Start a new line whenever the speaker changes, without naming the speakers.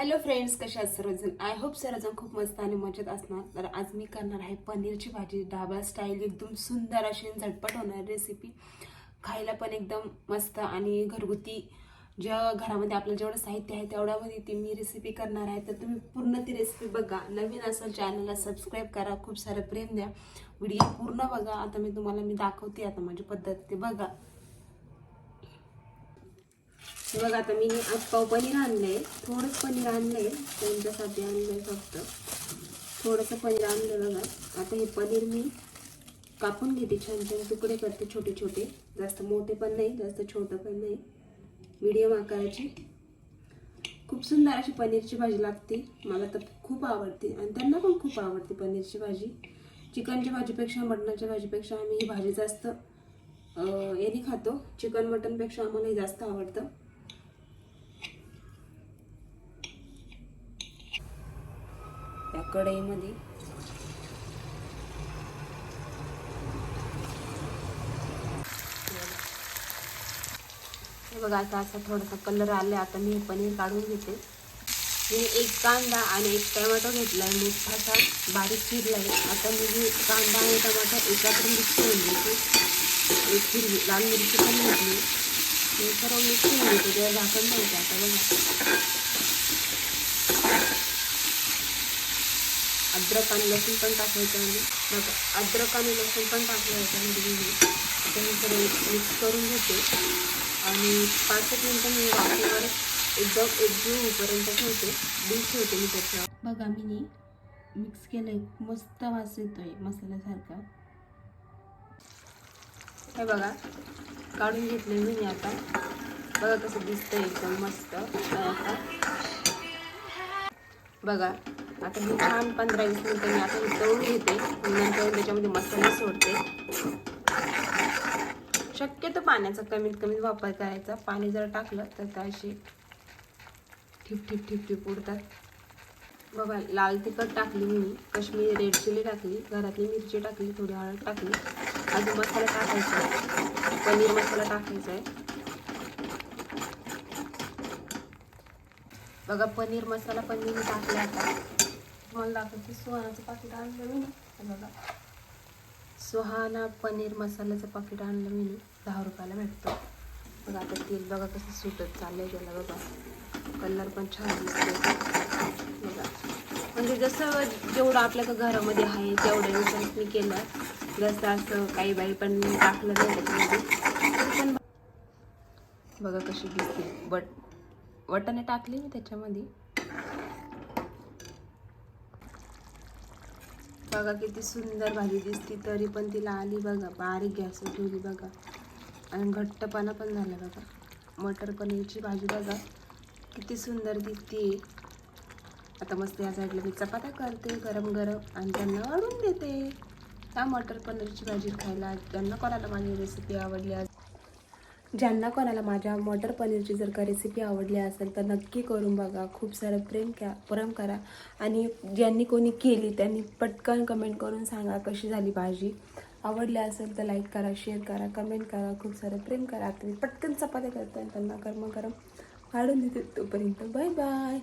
Hello friends कशा आहात सर्वजण? आय होप सर्वजण खूप मस्त आणि मजेत असणार. तर आज मी करणार आहे पनीरची भाजी. ढाबा स्टाईल एकदम सुंदर अशी आणि झटपट होणार रेसिपी खायला पण एकदम मस्त आणि घरगुती. ज्या घरामध्ये आपलं जेवढं साहित्य आहे तेवढ्यामध्ये ती मी रेसिपी करणार आहे. तर तुम्ही पूर्ण ती रेसिपी बघा. नवीन असेल चॅनलला सबस्क्राईब करा. खूप सारं प्रेम द्या. व्हिडिओ पूर्ण बघा. आता मी तुम्हाला मी दाखवते आता माझी पद्धत. ते बघा. बघा आता मी आज पाव पनीर आणलंय. थोडंच पनीर आणलंय. त्यांच्यासाठी आणलंय फक्त. थोडंसं पनीर आणलं बघा. आता हे पनीर मी कापून घेते छान छान तुकडे करते छोटे छोटे. जास्त मोठे पण नाही जास्त छोटं पण नाही. मीडियम आकाराची. खूप सुंदर अशी पनीरची भाजी लागते. मला तर खूप आवडते. आणि त्यांना पण खूप आवडते पनीरची भाजी. चिकनच्या भाजीपेक्षा मटणाच्या भाजीपेक्षा आम्ही ही भाजी जास्त याने खातो. चिकन मटनपेक्षा आम्हाला हे जास्त आवडतं. त्या कढईमध्ये. बघा आता असा थोडासा कलर आला आता मी पनीर काढून घेते. मी एक कांदा आणि एक टमाटो घेतला आहे मोठासा बारीक चिरला आहे आता मी हे कांदा आणि टमाटो एकत्र मिक्स करून घेते. एक हिरवी लाल मिरची पण घेतली. हे सर्व मिक्स करून घेते. त्यावर झाकण द्यायचं आता बघा. अद्रक आणि लसूण पण टाकायचं आणि बघा अद्रक आणि लसूण पण टाकलं याच्यामध्ये मी? आता हे सर्व मिक्स करून घेते. आणि पाच एक मिनटं मी वाफेवर एकदम एकजीव होईपर्यंत ठेवते. डिश ठेवते मी त्याच्यावर. बघा मी मिक्स केलंय. मस्त वास येतोय मसाल्यासारखा. हे बघा काढून घेतले मी आता. बघा कसं दिसतंय एकदम मस्त. बघा आता मी छान पंधरा वीस मिनटं मी आता हे तळून घेते नंतर त्याच्यामध्ये मसाले सोडते. शक्यतो पाण्याचा कमीत कमी वापर करायचा. पाणी जर टाकलं तर त्या अशी ठिप ठिप ठिप ठिप उडतात. बघा लाल तिखट टाकली मी. कश्मीरी रेड चिली टाकली. घरातली मिरची टाकली. थोडी हळद टाकली. अजून मसाला टाकायचा आहे. पनीर मसाला टाकायचा आहे. बघा पनीर मसाला पण मी टाकला आता. मला दाखवते सुहानाचं पाकिट आणलं मी ना बघा सुहाना पनीर मसाल्याचं पाकिट आणलं मी दहा रुपयाला भेटतं. बघा आता तेल बघा कसं सुटत चाललंय त्याला बघा. कलर पण छान दिसतो बघा. म्हणजे जसं जेवढं आपल्या घरामध्ये आहे तेवढ्या मी केलं. जसं असं काही बाई पण टाकलं नाही त्याच्यामध्ये. पण बघा कशी दिसते. बट वटाणे टाकले मी त्याच्यामध्ये. बघा किती सुंदर भाजी दिसती तरी पण तिला आली बघा बारीक गॅस ठेवली बघा. आणि घट्टपणा पण झाला बघा. मटर पनीरची भाजी बघा किती सुंदर दिसते आता मस्त या साईडला मी चपात्या करते गरम गरम आणि त्यांना वाढून देते. त्या मटर पनीरची भाजी खायला ज्यांना कोणाला माझी रेसिपी आवडली आज ज्यांना कोणाला माझ्या मटर पनीरची जर का रेसिपी आवडली असेल तर नक्की करून बघा. खूप सारं प्रेम क्या प्रेम करा. आणि ज्यांनी कोणी केली त्यांनी पटकन कमेंट करून सांगा कशी झाली भाजी. आवडली असेल तर लाईक करा शेअर करा कमेंट करा. खूप सारं प्रेम करा. आता मी पटकन चपात्या करते त्यांना गरम गरम काढून देते तोपर्यंत. Bye bye